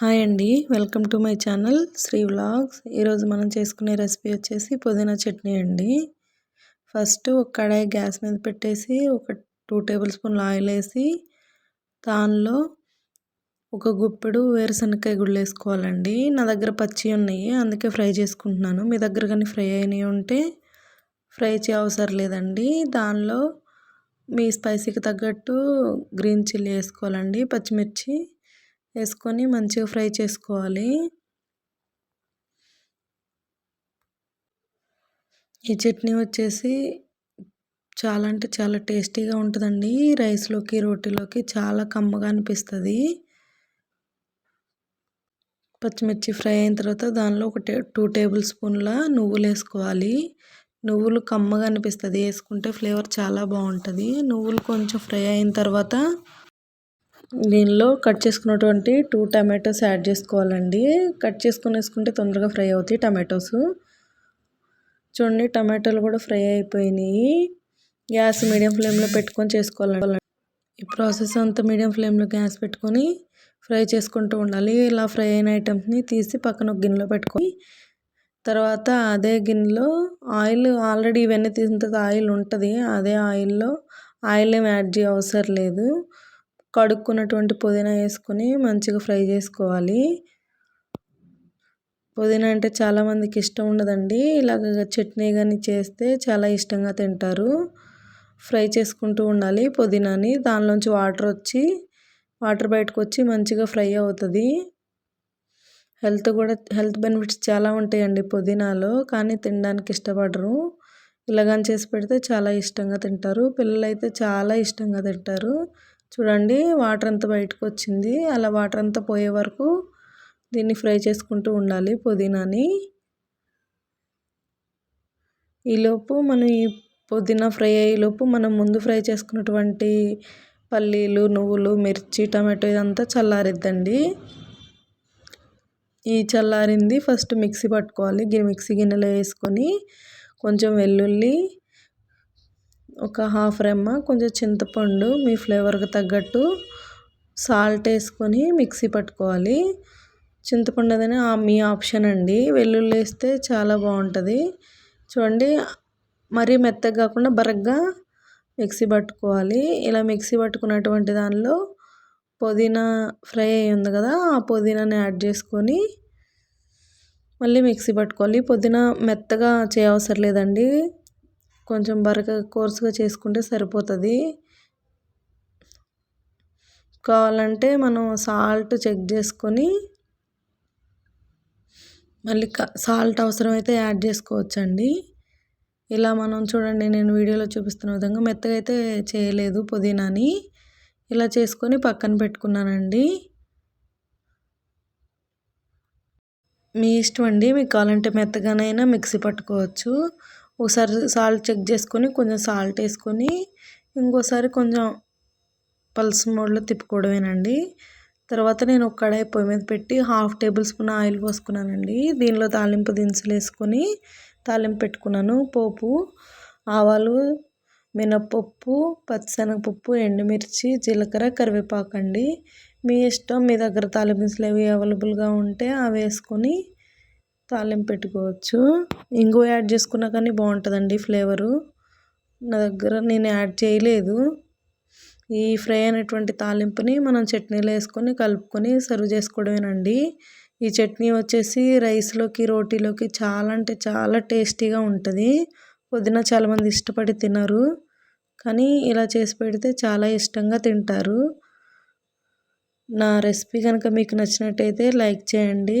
Hi అండి. Welcome to my channel Sri vlogs. ఈరోజు మనం చేసుకునే రెసిపీ వచ్చేసి పుదీనా చట్నీ అండి. ఫస్ట్ ఒక కడాయి గ్యాస్ మీద పెట్టేసి ఒక టూ టేబుల్ స్పూన్లు ఆయిల్ వేసి దానిలో ఒక గుప్పెడు వేరుశనగకాయ గుళ్ళు వేసుకోవాలండి. నా దగ్గర పచ్చి ఉన్నాయి. అందుకే ఫ్రై చేసుకుంటున్నాను. మీ దగ్గర కానీ ఫ్రై అయినవి ఉంటే ఫ్రై చేయ అవసరం లేదండి. దానిలో మీ స్పైసీకి తగ్గట్టు గ్రీన్ చిల్లీ వేసుకోవాలండి. పచ్చిమిర్చి వేసుకొని మంచిగా ఫ్రై చేసుకోవాలి. ఈ చట్నీ వచ్చేసి చాలా అంటే చాలా టేస్టీగా ఉంటుందండి. రైస్లోకి రోటీలోకి చాలా కమ్మగా అనిపిస్తుంది. పచ్చిమిర్చి ఫ్రై అయిన తర్వాత దానిలో ఒక టూ టేబుల్ స్పూన్ల నువ్వులు వేసుకోవాలి. నువ్వులు కమ్మగా అనిపిస్తుంది. వేసుకుంటే ఫ్లేవర్ చాలా బాగుంటుంది. నువ్వులు కొంచెం ఫ్రై అయిన తర్వాత దీనిలో కట్ చేసుకున్నటువంటి టూ టమాటోస్ యాడ్ చేసుకోవాలండి. కట్ చేసుకుని వేసుకుంటే తొందరగా ఫ్రై అవుతాయి టమాటోస్. చూడండి టమాటోలు కూడా ఫ్రై అయిపోయినాయి. గ్యాస్ మీడియం ఫ్లేమ్లో పెట్టుకొని చేసుకోవాలండి. ఈ ప్రాసెస్ అంతా మీడియం ఫ్లేమ్లో గ్యాస్ పెట్టుకొని ఫ్రై చేసుకుంటూ ఉండాలి. ఇలా ఫ్రై అయిన ఐటమ్స్ని తీసి పక్కన ఒక గిన్నెలో పెట్టుకొని తర్వాత అదే గిన్నెలో ఆయిల్ ఆల్రెడీ ఇవన్నీ తీసిన తర్వాత ఆయిల్ ఉంటుంది. అదే ఆయిల్లో ఆయిల్ ఏమి యాడ్ చేయ అవసరం లేదు. కడుక్కున్నటువంటి పుదీనా వేసుకొని మంచిగా ఫ్రై చేసుకోవాలి. పుదీనా అంటే చాలామందికి ఇష్టం ఉండదండి. ఇలాగ చట్నీ కానీ చేస్తే చాలా ఇష్టంగా తింటారు. ఫ్రై చేసుకుంటూ ఉండాలి పుదీనాని. దానిలోంచి వాటర్ వచ్చి వాటర్ బయటకు వచ్చి మంచిగా ఫ్రై అవుతుంది. హెల్త్ కూడా హెల్త్ బెనిఫిట్స్ చాలా ఉంటాయండి పుదీనాలో. కానీ తినడానికి ఇష్టపడరు. ఇలాగని చేసి పెడితే చాలా ఇష్టంగా తింటారు. పిల్లలు అయితే చాలా ఇష్టంగా తింటారు. చూడండి వాటర్ అంతా బయటకు వచ్చింది అలా వాటర్ అంతా పోయే వరకు దీన్ని ఫ్రై చేసుకుంటూ ఉండాలి పుదీనాని. ఈలోపు మనం ఈ పుదీనా ఫ్రై అయ్యేలోపు మనం ముందు ఫ్రై చేసుకున్నటువంటి పల్లీలు నువ్వులు మిర్చి టమాటో ఇదంతా చల్లారిద్దండి. ఈ చల్లారింది ఫస్ట్ మిక్సీ పట్టుకోవాలి. మిక్సీ గిన్నెలో వేసుకొని కొంచెం వెల్లుల్లి ఒక హాఫ్ రెమ్మ కొంచెం చింతపండు మీ ఫ్లేవర్కి తగ్గట్టు సాల్ట్ వేసుకొని మిక్సీ పట్టుకోవాలి. చింతపండు అదని మీ ఆప్షన్ అండి. వెల్లుల్లి వేస్తే చాలా బాగుంటుంది. చూడండి మరీ మెత్తగా కాకుండా బరగ్గా మిక్సీ పట్టుకోవాలి. ఇలా మిక్సీ పట్టుకున్నటువంటి దానిలో పుదీనా ఫ్రై అయ్యి ఉంది కదా ఆ పుదీనాని యాడ్ చేసుకొని మళ్ళీ మిక్సీ పట్టుకోవాలి. పుదీనా మెత్తగా చేయవసరం లేదండి. కొంచెం బరక కోర్సుగా చేసుకుంటే సరిపోతుంది. కావాలంటే మనం సాల్ట్ చెక్ చేసుకొని మళ్ళీ సాల్ట్ అవసరమైతే యాడ్ చేసుకోవచ్చండి. ఇలా మనం చూడండి నేను వీడియోలో చూపిస్తున్న విధంగా మెత్తగా అయితే చేయలేదు పుదీనాని. ఇలా చేసుకొని పక్కన పెట్టుకున్నానండి. మీ ఇష్టం అండి మీకు కావాలంటే మెత్తగానైనా మిక్సీ పట్టుకోవచ్చు. ఒకసారి సాల్ట్ చెక్ చేసుకొని కొంచెం సాల్ట్ వేసుకొని ఇంకోసారి కొంచెం పల్స్ మోడ్లో తిప్పుకోవడమేనండి. తర్వాత నేను ఒక కడాయి పొయ్యి మీద పెట్టి హాఫ్ టేబుల్ స్పూన్ ఆయిల్ పోసుకున్నానండి. దీనిలో తాలింపు దినుసులు వేసుకొని తాలింపు పెట్టుకున్నాను. పోపు ఆవాలు మినప్పప్పు పచ్చిశనగపప్పు ఎండుమిర్చి జీలకర్ర కరివేపాకు అండి మీ ఇష్టం మీ దగ్గర తాలింపు దినుసులు ఏవి అవైలబుల్గా ఉంటే అవి వేసుకొని తాలింపు పెట్టుకోవచ్చు. ఇంగువ యాడ్ చేసుకున్నా కానీ బాగుంటుందండి ఫ్లేవరు. నా దగ్గర నేను యాడ్ చేయలేదు. ఈ ఫ్రై అయినటువంటి తాలింపుని మనం చట్నీలో వేసుకొని కలుపుకొని సర్వ్ చేసుకోవడమేనండి. ఈ చట్నీ వచ్చేసి రైస్లోకి రోటీలోకి చాలా అంటే చాలా టేస్టీగా ఉంటుంది. పుదీనా చాలామంది ఇష్టపడి తినరు. కానీ ఇలా చేసి పెడితే చాలా ఇష్టంగా తింటారు. నా రెసిపీ కనుక మీకు నచ్చినట్టయితే లైక్ చేయండి.